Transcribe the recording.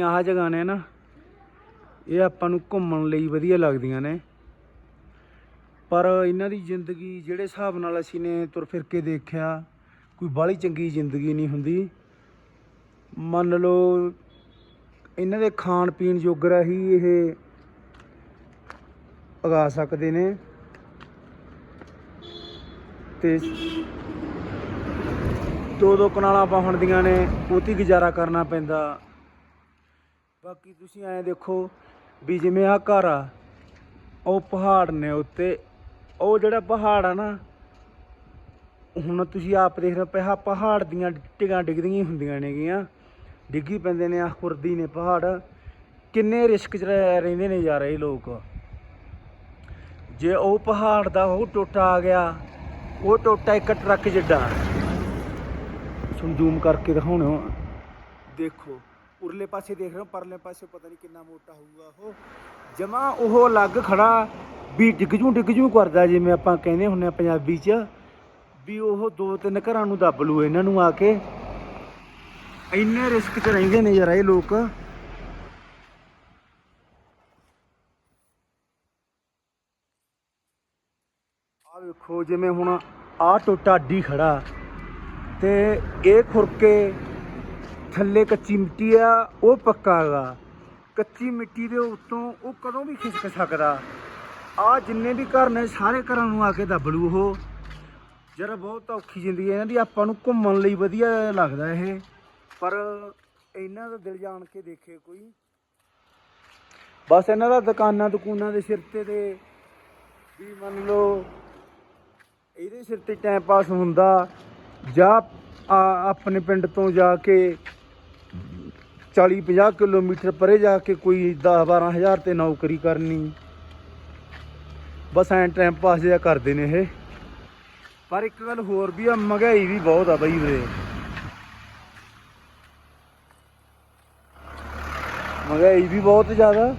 ਆਹ ਜਗ੍ਹਾ ਨੇ ਨਾ, ਇਹ ਆਪਾਂ ਨੂੰ ਘੁੰਮਣ ਲਈ ਵਧੀਆ ਲੱਗਦੀਆਂ ਨੇ। ਪਰ ਇਹਨਾਂ ਦੀ ਜ਼ਿੰਦਗੀ ਜਿਹੜੇ ਹਿਸਾਬ ਨਾਲ ਅਸੀਂ ਨੇ ਤੁਰ ਫਿਰ ਕੇ ਦੇਖਿਆ, ਕੋਈ ਬਾਹਲੀ ਚੰਗੀ ਜ਼ਿੰਦਗੀ ਨਹੀਂ ਹੁੰਦੀ। ਮੰਨ ਲਓ, ਇਹਨਾਂ ਦੇ ਖਾਣ ਪੀਣ ਜੋਗਰਾ ਹੀ ਇਹ ਉਗਾ ਸਕਦੇ ਨੇ। ਤੇ ਦੋ ਦੋ ਕਨਾਲਾਂ ਪਾਉਣ ਦੀਆਂ ਨੇ ਉਹਤੀ ਗੁਜ਼ਾਰਾ ਕਰਨਾ ਪੈਂਦਾ। ਬਾਕੀ ਤੁਸੀਂ ਐਂ ਦੇਖੋ ਵੀ ਜਿਵੇਂ ਆ ਘਰ ਆ, ਉਹ ਪਹਾੜ ਨੇ ਉੱਤੇ। ਉਹ ਜਿਹੜਾ ਪਹਾੜ ਆ ਨਾ, ਹੁਣ ਤੁਸੀਂ ਆਪ ਦੇਖ ਰਹੇ ਹੋ ਪਿਆ ਪਹਾੜ ਦੀਆਂ ਟਿਕਾਂ ਡਿੱਗਦੀਆਂ ਹੀ ਹੁੰਦੀਆਂ ਨੇਗੀਆਂ। ਡਿੱਗੀ ਪੈਂਦੇ ਨੇ ਆ ਖੁਰਦੀ ਨੇ ਪਹਾੜ। ਕਿੰਨੇ ਰਿਸਕ 'ਚ ਰਹਿੰਦੇ ਨੇ ਯਾਰ ਇਹ ਲੋਕ। ਜੇ ਉਹ ਪਹਾੜ ਦਾ ਉਹ ਟੋਟਾ ਆ ਗਿਆ, ਉਹ ਟੋਟਾ ਇੱਕ ਟਰੱਕ ਜਿੱਡਾ। ਸੰਜੂਮ ਜ਼ੂਮ ਕਰਕੇ ਦਿਖਾਉਣਾ ਦੇਖੋ। ਉਰਲੇ ਪਾਸੇ ਦੇਖ ਰਹੇ ਹੋ, ਪਰਲੇ ਪਾਸੇ ਪਤਾ ਨਹੀਂ ਕਿੰਨਾ ਮੋਟਾ ਹੋਊਗਾ ਉਹ। ਜਮਾ ਉਹ ਅਲੱਗ ਖੜਾ, ਵੀ ਡਿੱਗ ਜੂ ਡਿੱਗ ਜੂ ਕਰਦਾ ਜਿਵੇਂ ਆਪਾਂ ਕਹਿੰਦੇ ਹੁੰਨੇ ਆ ਪੰਜਾਬੀ 'ਚ, ਵੀ ਉਹ ਦੋ ਤਿੰਨ ਘਰਾਂ ਨੂੰ ਦੱਬ ਲੂ ਇਹਨਾਂ ਨੂੰ ਆ ਕੇ। ਇੰਨੇ ਰਿਸਕ 'ਚ ਰਹਿੰਦੇ ਨੇ ਯਾਰ ਇਹ ਲੋਕ। ਆ ਵੇਖੋ ਜਿਵੇਂ ਹੁਣ ਆ ਟੋਟਾ ਅੱਡੀ ਖੜਾ ਤੇ ਇਹ ਖੁਰਕੇ ਥੱਲੇ ਕੱਚੀ ਮਿੱਟੀ ਆ, ਉਹ ਪੱਕਾ ਗਾ ਕੱਚੀ ਮਿੱਟੀ ਦੇ ਉੱਤੋਂ ਉਹ ਕਦੋਂ ਵੀ ਖਿਸਕ ਸਕਦਾ। ਆ ਜਿੰਨੇ ਵੀ ਘਰ ਨੇ, ਸਾਰੇ ਘਰਾਂ ਨੂੰ ਆ ਕੇ ਦਬਲੂ ਉਹ। ਜਰਾ ਬਹੁਤ ਔਖੀ ਜ਼ਿੰਦਗੀ ਇਹਨਾਂ ਦੀ ਆਪਾਂ ਨੂੰ ਘੁੰਮਣ ਲਈ ਵਧੀਆ ਲੱਗਦਾ ਇਹ। ਪਰ ਇਹਨਾਂ ਦਾ ਦਿਲ ਜਾਣ ਕੇ ਦੇਖੇ ਕੋਈ। ਬਸ ਇਹਨਾਂ ਦਾ ਦੁਕਾਨਾਂ ਦੁਕਾਨਾਂ ਦੇ ਸਿਰ ਤੇ ਤੇ ਵੀ ਮੰਨ ਲਓ, ਇਹਦੇ ਸਿਰ ਤੇ ਟਾਈਮ ਪਾਸ ਹੁੰਦਾ। ਜਾਂ ਆਪਣੇ ਪਿੰਡ ਤੋਂ ਜਾ ਕੇ 40 50 ਕਿਲੋਮੀਟਰ ਪਰੇ ਜਾ ਕੇ ਕੋਈ 10 12 ਹਜ਼ਾਰ ਤੇ ਨੌਕਰੀ ਕਰਨੀ। ਬਸ ਐਂ ਟਾਈਮ ਪਾਸ ਜਿਹਾ ਕਰਦੇ ਨੇ ਇਹ। ਪਰ ਇੱਕ ਗੱਲ ਹੋਰ ਵੀ ਆ, ਮਹਿੰਗਾਈ ਵੀ ਬਹੁਤ ਆ ਬਈ ਉਰੇ। ਮਹਿੰਗਾਈ ਵੀ ਬਹੁਤ ਜ਼ਿਆਦਾ।